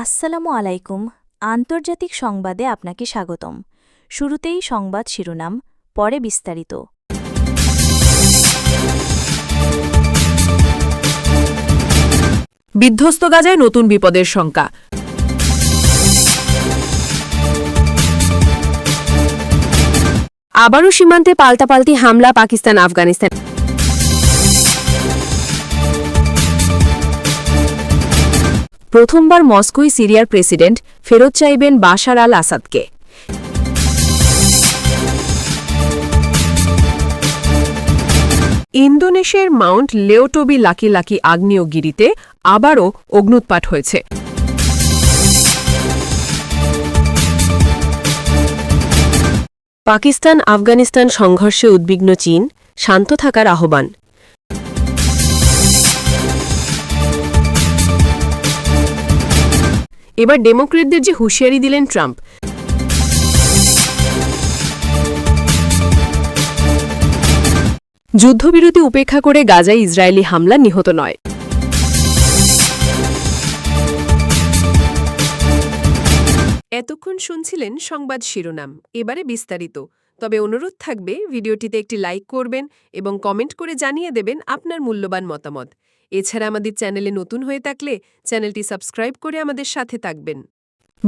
আসসালামু আলাইকুম। আন্তর্জাতিক সংবাদে আপনাকে স্বাগতম। শুরুতেই সংবাদ শিরোনাম, পরে বিস্তারিত। বিধ্বস্ত গাজায় নতুন বিপদের শঙ্কা। আবারও সীমান্তে পাল্টাপাল্টি হামলা পাকিস্তান আফগানিস্তান প্রথমবার মস্কোই সিরিয়ার প্রেসিডেন্ট ফেরত চাইবেন বাশার আল আসাদকে। ইন্দোনেশিয়ার মাউন্ট লেওটোবি লাকি লাকি আগ্নেয়গিরিতে আবারও অগ্নুৎপাত হয়েছে। পাকিস্তান, আফগানিস্তান সংঘর্ষে উদ্বিগ্ন চীন, শান্ত থাকার আহ্বান। এবার ডেমোক্রেটদের যে হুঁশিয়ারি দিলেন ট্রাম্প। যুদ্ধবিরতি উপেক্ষা করে গাজায় ইসরায়েলি হামলা নিহত নয়। এতক্ষণ শুনছিলেন সংবাদ শিরোনাম, এবারে বিস্তারিত। তবে অনুরোধ থাকবে, ভিডিওটিতে একটি লাইক করবেন এবং কমেন্ট করে জানিয়ে দেবেন আপনার মূল্যবান মতামত। এছাড়া আমাদের চ্যানেলে নতুন হয়ে থাকলে চ্যানেলটি সাবস্ক্রাইব করে আমাদের সাথে থাকবেন।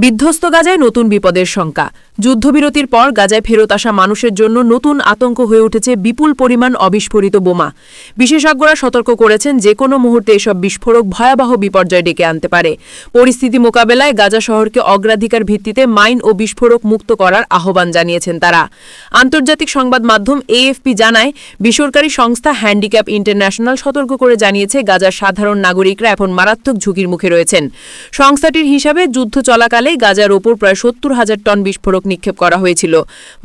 বিধ্বস্ত গাজায় নতুন বিপদের শঙ্কা। যুদ্ধবিরতির পর গাজায় ফেরত আসা মানুষের জন্য নতুন আতঙ্ক হয়ে উঠেছে বিপুল পরিমাণ অবিস্ফোরিত বোমা। বিশেষজ্ঞরা সতর্ক করেছেন যে কোনো মুহূর্তে এসব বিস্ফোরক ভয়াবহ বিপর্যয় ডেকে আনতে পারে। পরিস্থিতি মোকাবেলায় গাজা শহরকে অগ্রাধিকার ভিত্তিতে মাইন ও বিস্ফোরক মুক্ত করার আহ্বান জানিয়েছেন তারা। আন্তর্জাতিক সংবাদ মাধ্যম এএফপি জানায়, বেসরকারি সংস্থা হ্যান্ডিক্যাপ ইন্টারন্যাশনাল সতর্ক করে জানিয়েছে, গাজার সাধারণ নাগরিকরা এখন মারাত্মক ঝুঁকির মুখে রয়েছেন। সংস্থাটির হিসাবে যুদ্ধ চলাকালে গাজার ওপর প্রায় সত্তর হাজার টন বিস্ফোরক নিক্ষেপ করা হয়েছিল।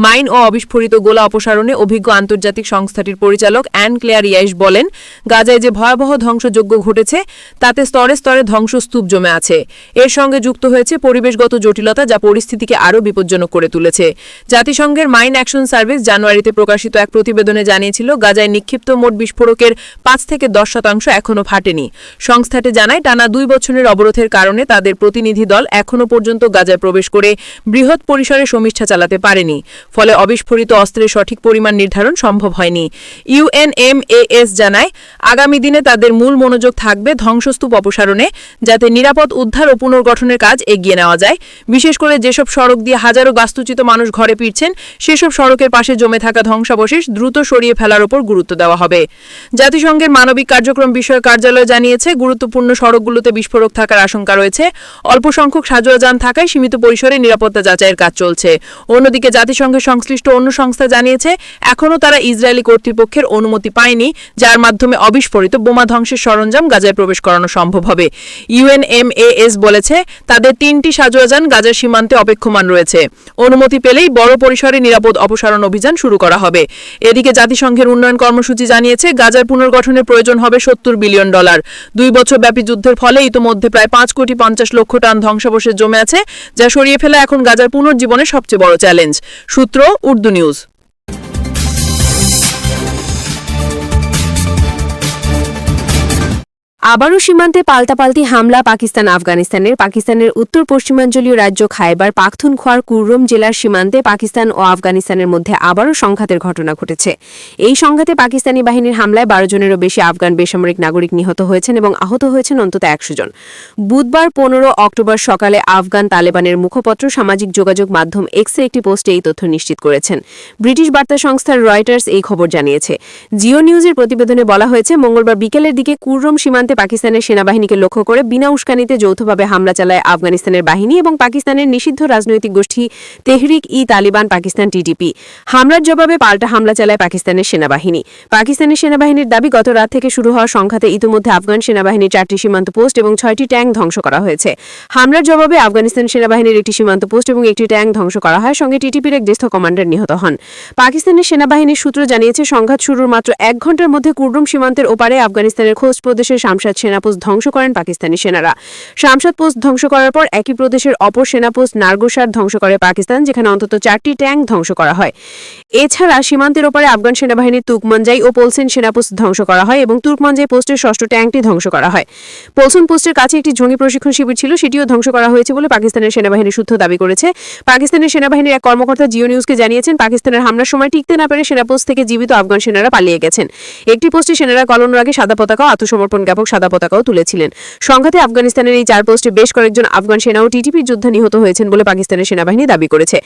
মাইন ও অবিস্ফোরিত গোলা অপসারণে অভিজ্ঞ আন্তর্জাতিক সংস্থাটির পরিচালক অ্যান ক্লেয়ার ইয়াইশ বলেন, গাজায় যে ভয়াবহ ধ্বংসযজ্ঞ ঘটেছে, তাতে স্তরে স্তরে ধ্বংসস্তূপ জমে আছে। এর সঙ্গে যুক্ত হয়েছে পরিবেশগত জটিলতা যা পরিস্থিতিকে আরও বিপজ্জনক করে তুলেছে। জাতিসংঘের মাইন অ্যাকশন সার্ভিস জানুয়ারিতে প্রকাশিত এক প্রতিবেদনে জানিয়েছিল, গাজায় নিক্ষিপ্ত মোট বিস্ফোরকের পাঁচ থেকে দশ শতাংশ এখনও ফাটেনি। সংস্থাটি জানায়, টানা দুই বছরের অবরোধের কারণে তাদের প্রতিনিধি দল এখনও পর্যন্ত গাজায় প্রবেশ করে বৃহৎ পরিসরে সমীক্ষা চালাতে পারেনি। ফলে অবিস্ফোরিত অস্ত্রের সঠিক পরিমাণ নির্ধারণ সম্ভব হয়নি। ইউএনএমএএস জানায়, আগামী দিনে তাদের মূল মনোযোগ থাকবে ধ্বংসস্তূপ অপসারণে, যাতে নিরাপদ উদ্ধার ও পুনর্গঠনের কাজ এগিয়ে নেওয়া যায়। বিশেষ করে যেসব সড়ক দিয়ে হাজারো বাস্তুচ্যুত মানুষ ঘরে ফিরছেন, সেসব সড়কের পাশে জমে থাকা ধ্বংসাবশেষ দ্রুত সরিয়ে ফেলার উপর গুরুত্ব দেওয়া হবে। জাতিসংঘের মানবিক কার্যক্রম বিষয়ক কার্যালয় জানিয়েছে, গুরুত্বপূর্ণ সড়কগুলোতে বিস্ফোরক থাকার আশঙ্কা রয়েছে। অল্প সংখ্যক সাজোয়াজান থাকায় সীমিত পরিসরে নিরাপত্তা যাচাইয়ের কাজ চলছে। অন্যদিকে জাতিসংঘের সংশ্লিষ্ট অন্য সংস্থা জানিয়েছে, এখনও তারা ইসরায়েলি কর্তৃপক্ষের অনুমতি পায়নি, যার মাধ্যমে অবিস্ফোরিত বোমা ধ্বংসের সরঞ্জাম গাজায় প্রবেশ করানো সম্ভব হবে। ইউএনএমএএস বলেছে, তাদের তিনটি সাজোয়াজান গাজার সীমান্তে অপেক্ষমান রয়েছে। অনুমতি পেলেই বড় পরিসরে নিরাপদ অপসারণ অভিযান শুরু করা হবে। এদিকে জাতিসংঘের উন্নয়ন কর্মসূচি জানিয়েছে, গাজার পুনর্গঠনের প্রয়োজন হবে সত্তর বিলিয়ন ডলার। দুই বছর ব্যাপী যুদ্ধের ফলে ইতোমধ্যে প্রায় পাঁচ কোটি পঞ্চাশ লক্ষ টন ধ্বংসাবশেষ জমে আছে যা সরিয়ে ফেলা এখন গাজার পুনর্জীবনের সবচেয়ে বড় চ্যালেঞ্জ সূত্র উর্দু নিউজ আবারও সীমান্তে পাল্টাপাল্টি হামলা পাকিস্তান আফগানিস্তানের। পাকিস্তানের উত্তর পশ্চিমাঞ্চলীয় রাজ্য খাইবার পাখতুনখোয়ার কুররম জেলার সীমান্তে পাকিস্তান ও আফগানিস্তানের মধ্যে আবারও সংঘাতের ঘটনা ঘটেছে। এই সংঘাতে পাকিস্তানি বাহিনীর হামলায় বারো জনেরও বেশি আফগান বেসামরিক নাগরিক নিহত হয়েছেন এবং আহত হয়েছেন অন্তত একশো জন। বুধবার পনেরো অক্টোবর সকালে আফগান তালেবানের মুখপত্র, সামাজিক যোগাযোগ মাধ্যম এক্সে একটি পোস্টে এই তথ্য নিশ্চিত করেছেন। ব্রিটিশ বার্তা সংস্থার রয়টার্স এই খবর জানিয়েছে। জিও নিউজের প্রতিবেদনে বলা হয়েছে, মঙ্গলবার বিকেলের দিকে কুররম সীমান্তে পাকিস্তানের সেনাবাহিনীকে লক্ষ্য করে বিনা উস্কানিতে যৌথভাবে হামলা চালায় আফগানিস্তানের বাহিনী এবং পাকিস্তানের নিষিদ্ধ রাজনৈতিক গোষ্ঠী তেহরিক ই তালিবান পাকিস্তান টিটিপি হামলার জবাবে পাল্টা হামলা চালায় পাকিস্তানের সেনাবাহিনী। পাকিস্তানের সেনাবাহিনীর দাবি, গত রাত থেকে শুরু হওয়া সংঘাতে ইতিমধ্যে আফগান সেনাবাহিনীর চারটি সীমান্ত পোস্ট এবং ছয়টি ট্যাঙ্ক ধ্বংস করা হয়েছে। হামলার জবাবে আফগানিস্তান সেনাবাহিনীর একটি সীমান্ত পোস্ট এবং একটি ট্যাঙ্ক ধ্বংস করা হয়। সঙ্গে টিটিপির এক জ্যেষ্ঠ কমান্ডার নিহত হন। পাকিস্তানের সেনাবাহিনীর সূত্র জানিয়েছে, সংঘাত শুরুর মাত্র এক ঘণ্টার মধ্যে কুর্রুম সীমান্তের ওপারে আফগানিস্তানের খোস্ট প্রদেশের শামশাদ শামশাদ সেনাপোস্ট ধ্বংস করেন পাকিস্তানি সেনারা। শামশাদ পোস্ট ধ্বংস করার পর একই প্রদেশের অপর সেনাপোস্ট নার্গোসার ধ্বংস করে পাকিস্তান, যেখানে অন্তত চারটি ট্যাঙ্ক ধ্বংস করা হয়। এছাড়া সীমান্তের ওপারে আফগান সেনাবাহিনীর তুকমানজাই ও পোলসেন সেনাপোস্ট ধ্বংস করা হয় এবং তুর্কমানজাই পোস্টের ষষ্ঠ ট্যাঙ্কটি ধ্বংস করা হয়। পোলসন পোস্টের কাছে একটি জঙ্গি প্রশিক্ষণ শিবির ছিল, সেটিও ধ্বংস করা হয়েছে বলে পাকিস্তানের সেনাবাহিনী সূত্র দাবি করেছে। পাকিস্তানের সেনাবাহিনীর এক কর্মকর্তা জিও নিউজকে জানিয়েছেন, পাকিস্তানের হামলার সময় টিকতে না পেরে সেনাপোস্ট থেকে জীবিত আফগান সেনারা পালিয়ে গেছেন। একটি পোস্টে সেনারা কলনের আগে সাদা পতাকা আত্মসমর্পণ জ্ঞাপক সাদা পতাকাও তুলেছিলেন। সংঘাতে আফগানিস্তানের এই চার পোস্টে বেশ কয়েকজন আফগান সেনা ও টিটিপি যোদ্ধা নিহত হয়েছেন বলে পাকিস্তানের সেনাবাহিনী দাবি করেছে।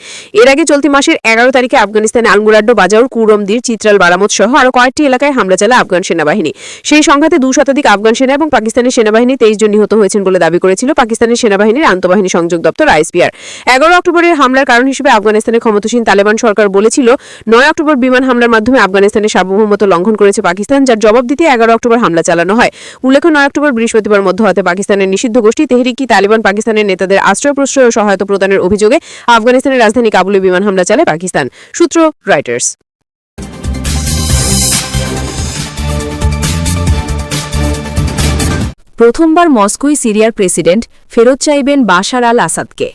এর আগে চলতি মাসের এগারো তারিখে আফগানিস্তানে আলমুরাড্ড বাজাউর কুরমদির চিত্রাল বারামত সহ আরও কয়েকটি এলাকায় হামলা চালায় আফগান সেনাবাহিনী। সেই সংঘাতে দু শতাধিক আফগান সেনা এবং পাকিস্তানের সেনাবাহিনী তেইশ জন নিহত হয়েছেন বলে দাবি করেছিল পাকিস্তানের সেনাবাহিনীর আন্তঃবাহিনী সংযোগ দপ্তর আইএসপিআর এগারো অক্টোবরের হামলার কারণ হিসেবে আফগানিস্তানের ক্ষমতাসীন তালেবান সরকার বলেছিল, নয় অক্টোবর বিমান হামলার মাধ্যমে আফগানিস্তানের সার্বভৌমত্ব লঙ্ঘন করেছে পাকিস্তান, যার জবাব দিতে এগারো অক্টোবর হামলা চালানো হয়। উল্লেখ্য, নয় অক্টোবর বৃহস্পতিবার মধ্যরাতে পাকিস্তানের নিষিদ্ধ গোষ্ঠী তেহরিকি তালিবান পাকিস্তানের নেতাদের আশ্রয় প্রশ্রয় ও সহায়তা প্রদানের অভিযোগে আফগানিস্তানের রাজধানী কাবুলে বিমান হামলা চালায় পাকিস্তান। সূত্র রাইটার্স প্রথমবার মস্কোয় সিরিয়ার প্রেসিডেন্ট ফেরত চাইবেন বাশার আল আসাদকে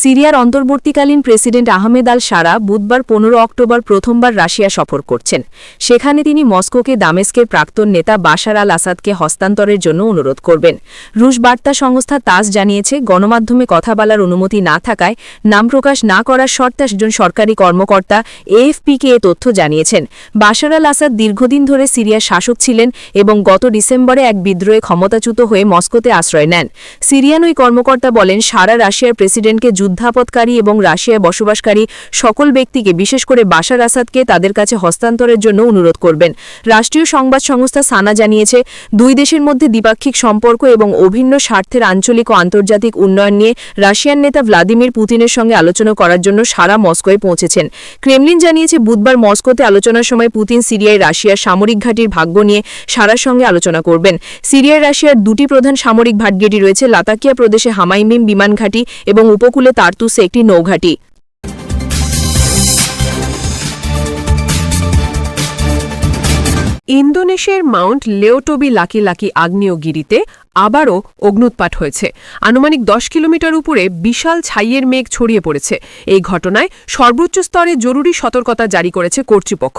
সিরিয়ার অন্তর্বর্তীকালীন প্রেসিডেন্ট আহমেদ আল সারা বুধবার পনেরো অক্টোবর প্রথমবার রাশিয়া সফর করছেন। সেখানে তিনি মস্কোকে দামেস্কের প্রাক্তন নেতা বাশার আল আসাদকে হস্তান্তরের জন্য অনুরোধ করবেন। রুশ বার্তা সংস্থা তাস জানিয়েছে, গণমাধ্যমে কথা বলার অনুমতি না থাকায় নাম প্রকাশ না করার শর্তে একজন সরকারি কর্মকর্তা এএফপিকে এ তথ্য জানিয়েছেন। বাশার আল আসাদ দীর্ঘদিন ধরে সিরিয়ার শাসক ছিলেন এবং গত ডিসেম্বরে এক বিদ্রোহে ক্ষমতাচ্যুত হয়ে মস্কোতে আশ্রয় নেন। সিরিয়ান ওই কর্মকর্তা বলেন, সারা রাশিয়ার প্রেসিডেন্টকে যুদ্ধাপৎকারী এবং রাশিয়ায় বসবাসকারী সকল ব্যক্তিকে, বিশেষ করে বাশার আসাদকে, তাদের কাছে হস্তান্তরের জন্য অনুরোধ করবেন। রাষ্ট্রীয় সংবাদ সংস্থা সানা জানিয়েছে, দুই দেশের মধ্যে দ্বিপাক্ষিক সম্পর্ক এবং অভিন্ন স্বার্থের আঞ্চলিক ও আন্তর্জাতিক উন্নয়ন নিয়ে রাশিয়ান নেতা ভ্লাদিমির পুতিনের সঙ্গে আলোচনা করার জন্য সারা মস্কোয় পৌঁছেছেন। ক্রেমলিন জানিয়েছে, বুধবার মস্কোতে আলোচনার সময় পুতিন সিরিয়ায় রাশিয়ার সামরিক ঘাঁটির ভাগ্য নিয়ে সারার সঙ্গে আলোচনা করবেন। সিরিয়ায় রাশিয়ার দুটি প্রধান সামরিক ভাটগেটি রয়েছে, লাতাকিয়া প্রদেশে হামাইমিম বিমান ঘাঁটি এবং উপকূলে তার্তুসে একটি নৌঘাটি। ইন্দোনেশিয়ার মাউন্ট লেওটোবি লাকি লাকি আগ্নেয়গিরিতে আবারও অগ্নুৎপাত হয়েছে। আনুমানিক দশ কিলোমিটার উপরে বিশাল ছাইয়ের মেঘ ছড়িয়ে পড়েছে। এই ঘটনায় সর্বোচ্চ স্তরে জরুরি সতর্কতা জারি করেছে কর্তৃপক্ষ।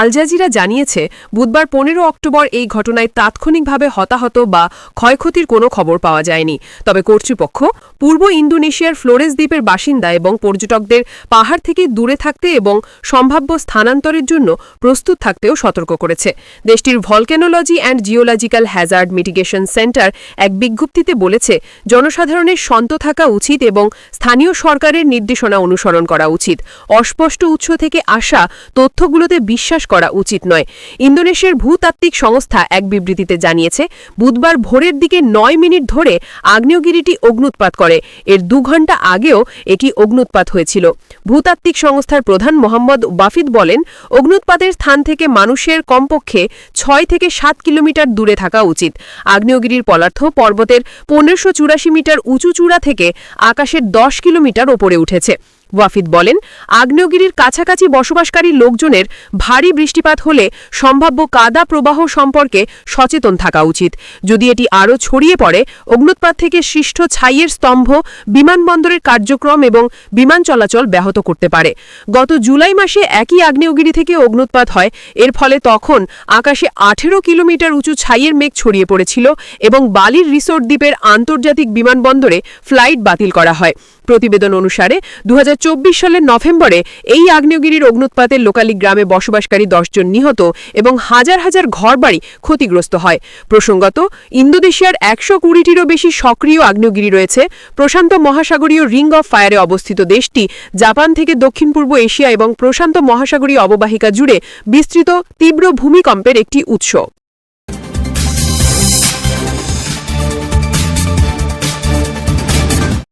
আলজাজিরা জানিয়েছে, বুধবার পনেরো অক্টোবর এই ঘটনায় তাৎক্ষণিকভাবে হতাহত বা ক্ষয়ক্ষতির কোনো খবর পাওয়া যায়নি। তবে কর্তৃপক্ষ পূর্ব ইন্দোনেশিয়ার ফ্লোরেস দ্বীপের বাসিন্দা এবং পর্যটকদের পাহাড় থেকে দূরে থাকতে এবং সম্ভাব্য স্থানান্তরের জন্য প্রস্তুত থাকতেও সতর্ক করেছে। দেশটির volcanology and geological hazard mitigation centre এক বিজ্ঞপ্তিতে বলেছে, জনসাধারণের সন্ত থাকা উচিত এবং স্থানীয় সরকারের নির্দেশনা অনুসরণ করা উচিত। অস্পষ্ট উৎস থেকে আসা তথ্যগুলোতে বিশ্বাস করা উচিত নয়। ইন্দোনেশিয়ার ভূতাত্ত্বিক সংস্থা এক বিবৃতিতে জানিয়েছে, বুধবার ভোরের দিকে নয় মিনিট ধরে আগ্নেয়গিরিটি অগ্নুৎপাত করে। এর দু ঘণ্টা আগেও এটি অগ্নুৎপাত হয়েছিল। ভূতাত্ত্বিক সংস্থার প্রধান মোহাম্মদ বাফিদ বলেন, অগ্নুৎপাতের স্থান থেকে মানুষের কমপক্ষে ছয় থেকে সাত কিলোমিটার দূরে থাকা উচিত। আগ্নেয়গিরির পদার্থ পর্বতের পনেরোশো মিটার উঁচু চূড়া থেকে আকাশের দশ কিলোমিটার ওপরে উঠেছে। ওয়াফিদ বলেন, আগ্নেয়গিরির কাছাকাছি বসবাসকারী লোকজনের ভারী বৃষ্টিপাত হলে সম্ভাব্য কাদা প্রবাহ সম্পর্কে সচেতন থাকা উচিত। যদি এটি আরও ছড়িয়ে পড়ে অগ্নুৎপাত থেকে সৃষ্ট ছাইয়ের স্তম্ভ বিমানবন্দরের কার্যক্রম এবং বিমান চলাচল ব্যাহত করতে পারে। গত জুলাই মাসে একই আগ্নেয়গিরি থেকে অগ্নুৎপাত হয়। এর ফলে তখন আকাশে আঠেরো কিলোমিটার উঁচু ছাইয়ের মেঘ ছড়িয়ে পড়েছিল এবং বালির রিসোর্ট দ্বীপের আন্তর্জাতিক বিমানবন্দরে ফ্লাইট বাতিল করা হয়। প্রতিবেদন অনুসারে দু হাজার চব্বিশ সালের নভেম্বরে এই আগ্নেয়গিরির অগ্নুৎপাতে লোকালি গ্রামে বসবাসকারী দশজন নিহত এবং হাজার হাজার ঘরবাড়ি ক্ষতিগ্রস্ত হয়। প্রসঙ্গত, ইন্দোনেশিয়ার একশো কুড়িটিরও বেশি সক্রিয় আগ্নেয়গিরি রয়েছে। প্রশান্ত মহাসাগরীয় রিং অফ ফায়ারে অবস্থিত দেশটি জাপান থেকে দক্ষিণ পূর্ব এশিয়া এবং প্রশান্ত মহাসাগরীয় অববাহিকা জুড়ে বিস্তৃত তীব্র ভূমিকম্পের একটি উৎস।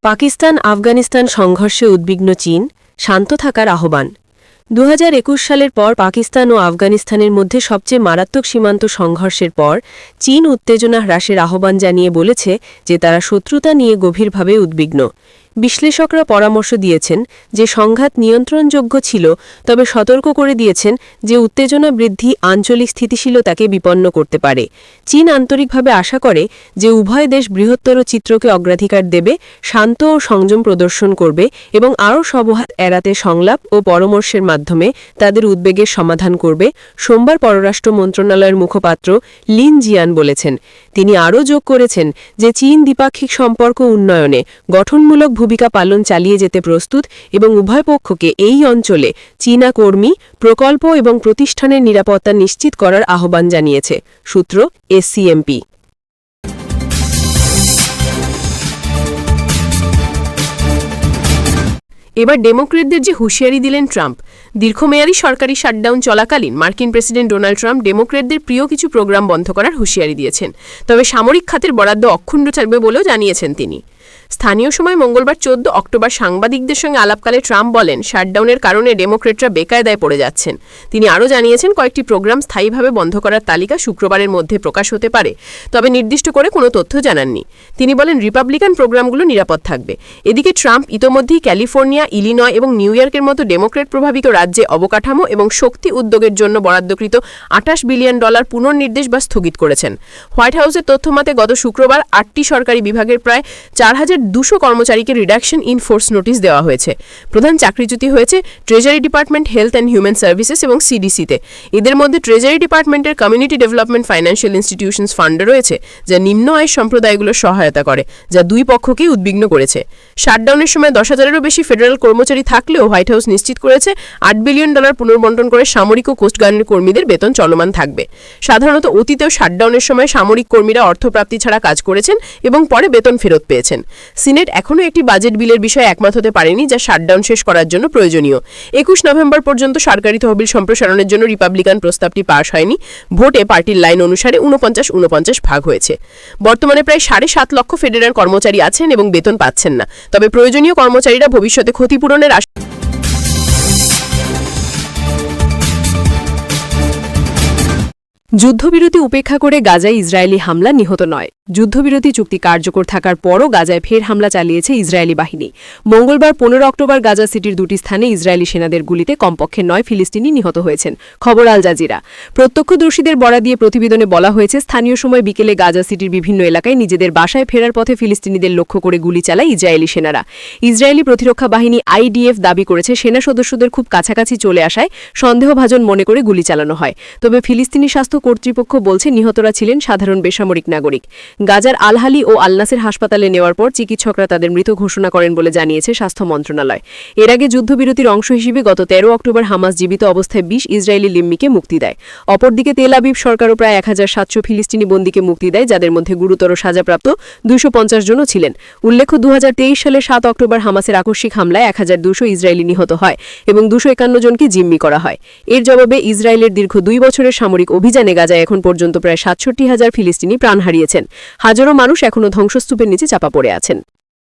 পাকিস্তান আফগানিস্তান সংঘর্ষে উদ্বিগ্ন চীন, শান্ত থাকার আহ্বান। দু হাজার একুশ সালের পর পাকিস্তান ও আফগানিস্তানের মধ্যে সবচেয়ে মারাত্মক সীমান্ত সংঘর্ষের পর চীন উত্তেজনা হ্রাসের আহ্বান জানিয়ে বলেছে যে তারা শত্রুতা নিয়ে গভীরভাবে উদ্বিগ্ন। বিশ্লেষকরা পরামর্শ দিয়েছেন যে সংঘাত নিয়ন্ত্রণযোগ্য ছিল, তবে সতর্ক করে দিয়েছেন যে উত্তেজনা বৃদ্ধি আঞ্চলিক স্থিতিশীলতাকে বিপন্ন করতে পারে। চীন আন্তরিকভাবে আশা করে যে উভয় দেশ বৃহত্তর চিত্রকে অগ্রাধিকার দেবে, শান্ত ও সংযম প্রদর্শন করবে এবং আরও সবহাত এড়াতে সংলাপ ও পরামর্শের মাধ্যমে তাদের উদ্বেগের সমাধান করবে, সোমবার পররাষ্ট্র মন্ত্রণালয়ের মুখপাত্র লিন জিয়ান বলেছেন। তিনি আরও যোগ করেছেন যে চীন দ্বিপাক্ষিক সম্পর্ক উন্নয়নে গঠনমূলক ভূমিকা পালন চালিয়ে যেতে প্রস্তুত এবং উভয় পক্ষকে এই অঞ্চলে চীনা কর্মী, প্রকল্প এবং প্রতিষ্ঠানের নিরাপত্তা নিশ্চিত করার আহ্বান জানিয়েছে, সূত্র এসসিএমপি। এবার ডেমোক্রেটদের যে হুঁশিয়ারি দিলেন ট্রাম্প, দীর্ঘমেয়াদী সরকারি শাটডাউন চলাকালীন মার্কিন প্রেসিডেন্ট ডোনাল্ড ট্রাম্প ডেমোক্রেটদের প্রিয় কিছু প্রোগ্রাম বন্ধ করার হুঁশিয়ারি দিয়েছেন, তবে সামরিক খাতের বরাদ্দ অক্ষুণ্ণ থাকবে বলেও জানিয়েছেন তিনি। স্থানীয় সময় মঙ্গলবার চোদ্দ অক্টোবর সাংবাদিকদের সঙ্গে আলাপকালে ট্রাম্প বলেন, শাটডাউনের কারণে ডেমোক্রেটরা বেকায়দায় পড়ে যাচ্ছেন। তিনি আরও জানিয়েছেন, কয়েকটি প্রোগ্রাম স্থায়ীভাবে বন্ধ করার তালিকা শুক্রবারের মধ্যে প্রকাশ হতে পারে, তবে নির্দিষ্ট করে কোনো তথ্য জানাননি। তিনি বলেন, রিপাবলিকান প্রোগ্রামগুলো নিরাপদ থাকবে। এদিকে ট্রাম্প ইতোমধ্যেই ক্যালিফোর্নিয়া, ইলিনয় এবং নিউ ইয়র্কের মতো ডেমোক্রেট প্রভাবিত রাজ্যে অবকাঠামো এবং শক্তি উদ্যোগের জন্য বরাদ্দকৃত আঠাশ বিলিয়ন ডলার পুনর্নির্দেশ বা স্থগিত করেছেন। হোয়াইট হাউসের তথ্যমতে গত শুক্রবার আটটি সরকারি বিভাগের প্রায় চার হাজার দুশো কর্মচারীকে রিডাকশন ইন ফোর্স নোটিশ দেওয়া হয়েছে। প্রধান চাকরিচ্যুতি হয়েছে treasury department health and human services এবং সিডিসিতে এদের মধ্যে ট্রেজারি ডিপার্টমেন্টের community development financial institutions fund রয়েছে, যা নিম্ন আয় সম্প্রদায়গুলোর সহায়তা করে, যা দুই পক্ষকেই উদ্বিগ্ন করেছে। শাটডাউনের সময় দশ হাজারেরও বেশি ফেডারেল কর্মচারী থাকলেও হোয়াইট হাউস নিশ্চিত করেছে আট বিলিয়ন ডলার পুনর্বন্টন করে সামরিক ও কোস্টগার্ডের কর্মীদের বেতন চলমান থাকবে। সাধারণত অতীতেও শাটডাউনের সময় সামরিক কর্মীরা অর্থপ্রাপ্তি ছাড়া কাজ করেছেন এবং পরে বেতন ফেরত পেয়েছেন। সিনেট এখনও একটি বাজেট বিলের বিষয়ে একমত হতে পারেনি, যা শাটডাউন শেষ করার জন্য প্রয়োজনীয়। একুশ নভেম্বর পর্যন্ত সরকারি তহবিল সম্প্রসারণের জন্য রিপাবলিকান প্রস্তাবটি পাশ হয়নি। ভোটে পার্টির লাইন অনুসারে উনপঞ্চাশ উনপঞ্চাশ ভাগ হয়েছে। বর্তমানে প্রায় সাড়ে সাত লক্ষ ফেডারেল কর্মচারী আছেন এবং বেতন পাচ্ছেন না। তবে প্রয়োজনীয় কর্মচারীরা ভবিষ্যতে ক্ষতিপূরণের আশা যুদ্ধবিরতি উপেক্ষা করে গাজায় ইসরায়েলি হামলা নিহত নয়। যুদ্ধবিরতি চুক্তি কার্যকর থাকার পরও গাজায় ফের হামলা চালিয়েছে ইসরায়েলি বাহিনী। মঙ্গলবার পনেরো অক্টোবর গাজা সিটির দুটি স্থানে ইসরায়েলি সেনাদের গুলিতে কমপক্ষে নয় ফিলিস্তিনি নিহত হয়েছেন। খবর আল জাজিরা। প্রত্যক্ষদর্শীদের বরা দিয়ে প্রতিবেদনে বলা হয়েছে, স্থানীয় সময় বিকেলে গাজা সিটির বিভিন্ন এলাকায় নিজেদের বাসায় ফেরার পথে ফিলিস্তিনিদের লক্ষ্য করে গুলি চালায় ইসরায়েলি সেনারা। ইসরায়েলি প্রতিরক্ষা বাহিনী আইডিএফ দাবি করেছে, সেনা সদস্যদের খুব কাছাকাছি চলে আসায় সন্দেহভাজন মনে করে গুলি চালানো হয়। তবে ফিলিস্তিনি স্বাস্থ্য কর্তৃপক্ষ বলছে, নিহতরা ছিলেন সাধারণ বেসামরিক নাগরিক। গাজার আলহালি ও আলনাসের হাসপাতালে নেওয়ার পর চিকিৎসকরা তাদের মৃত ঘোষণা করেন বলে জানিয়েছে স্বাস্থ্য মন্ত্রণালয়। এর আগে যুদ্ধবিরতির অংশ হিসেবে গত তেরো অক্টোবর হামাস জীবিত অবস্থায় বিশ ইসরায়েলি লিম্মিকে মুক্তি দেয়। অপরদিকে তেল আবিব সরকারও প্রায় এক হাজার সাতশো ফিলিস্তিনি বন্দীকে মুক্তি দেয়, যাদের মধ্যে গুরুতর সাজাপ্রাপ্ত দুশো জনও ছিলেন। উল্লেখ্য দু সালে সাত অক্টোবর হামাসের আকস্মিক হামলায় এক হাজার দুশো ইসরায়েলি নিহত হয় এবং দুশো একান্ন জনকে জিম্মি করা হয়। এর জবাবে ইসরায়েলের দীর্ঘ দুই বছরের সামরিক অভিযানে গাজায় এখন পর্যন্ত প্রায় সাতষট্টি হাজার ফিলিস্তিনি প্রাণ হারিয়েছেন। হাজারো মানুষ এখনও ধ্বংসস্তূপের নিচে চাপা পড়ে আছেন।